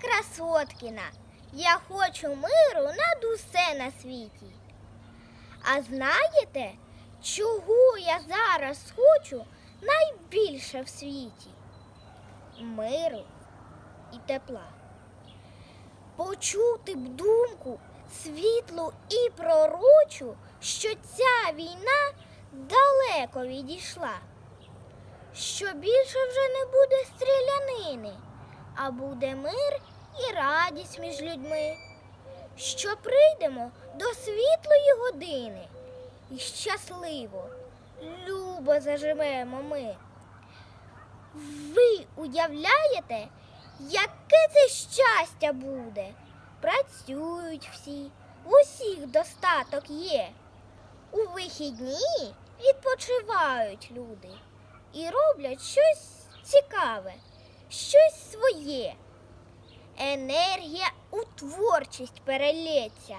Красоткіна. Я хочу миру над усе на світі. А знаєте, чого я зараз хочу найбільше в світі? Миру і тепла. Почути б думку світлу і пророчу, що ця війна далеко відійшла, що більше вже не буде стрілянини, а буде мир і радість між людьми, що прийдемо до світлої години і щасливо, любо заживемо ми. Ви уявляєте, яке це щастя буде? Працюють всі, усіх достаток є. У вихідні відпочивають люди і роблять щось цікаве, щось своє. Енергія у творчість перелється,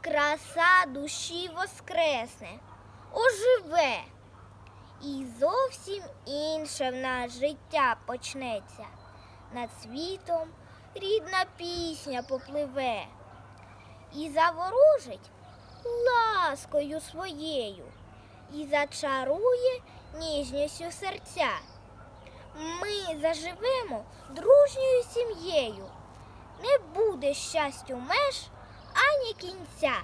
краса душі воскресне, оживе. І зовсім інше в нас життя почнеться. Над світом рідна пісня попливе і заворожить ласкою своєю, і зачарує ніжністю серця. Ми заживемо дружньою сім'єю, не буде щастю меж ані кінця.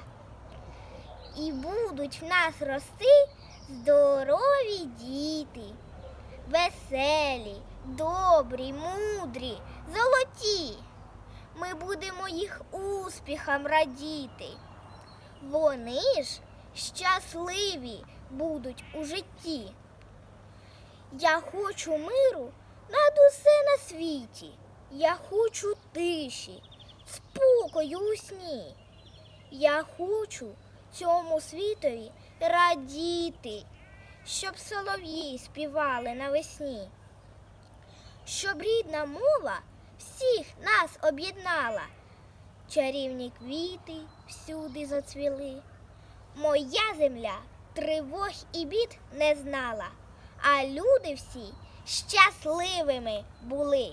І будуть в нас рости здорові діти, веселі, добрі, мудрі, золоті. Ми будемо їх успіхам радіти. Вони ж щасливі будуть у житті. Я хочу миру над усе на світі. Я хочу тиші, спокою у сні. Я хочу цьому світові радіти, щоб солов'ї співали навесні, щоб рідна мова всіх нас об'єднала, чарівні квіти всюди зацвіли. Моя земля тривог і бід не знала, а люди всі щасливими були.